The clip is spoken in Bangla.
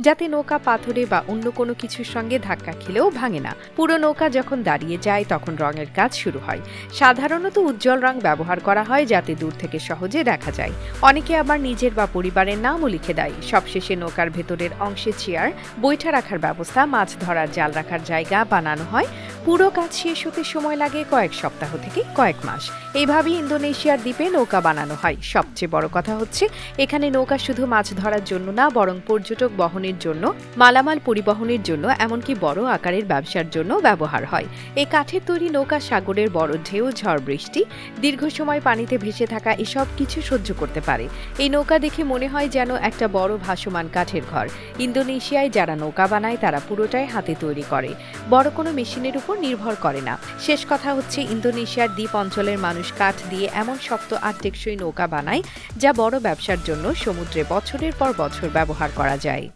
যাতে নৌকা পাথরে বা অন্য কোনো কিছুর সঙ্গে ধাক্কা খেলেও ভাঙে না। পুরো নৌকা যখন দাঁড়িয়ে যায়, তখন রঙের কাজ শুরু হয়। সাধারণত উজ্জ্বল রং ব্যবহার করা হয় যাতে দূর থেকে সহজে দেখা যায়। অনেকে আবার নিজের বা পরিবারের নামও লিখে দেয়। সবশেষে নৌকার ভেতরের অংশে চেয়ার, বৈঠা রাখার ব্যবস্থা, মাছ ধরার, জাল রাখার জায়গা বানানো হয়। পুরো কাজ শেষ হতে সময় লাগে কয়েক সপ্তাহ থেকে কয়েক মাস। এইভাবেই ইন্দোনেশিয়ার দ্বীপে নৌকা বানানো হয়। সবচেয়ে বড় কথা হচ্ছে, এখানে নৌকা শুধু মাছ ধরার জন্য না, বরং পর্যটক বহনের জন্য, মালামাল পরিবহনের জন্য, এমনকি বড় আকারের ব্যবসার জন্য ব্যবহার হয়। এই কাঠের তৈরি নৌকা সাগরের বড় ঢেউ, ঝড় বৃষ্টি, দীর্ঘ সময় পানিতে ভেসে থাকা এসব কিছু সহ্য করতে পারে। এই নৌকা দেখে মনে হয় যেন একটা বড় ভাসমান কাঠের ঘর। ইন্দোনেশিয়ায় যারা নৌকা বানায়, তারা পুরোটাই হাতে তৈরি করে। বড় কোনো মেশিনের উপর নির্ভর করে না। শেষ কথা হচ্ছে ইন্দোনেশিয়ার দ্বীপ অঞ্চলের মানুষ কাঠ দিয়ে এমন শক্ত আর টেকসই নৌকা বানায়, যা বড় ব্যবসার জন্য সমুদ্রে বছরের পর বছর ব্যবহার করা যায়।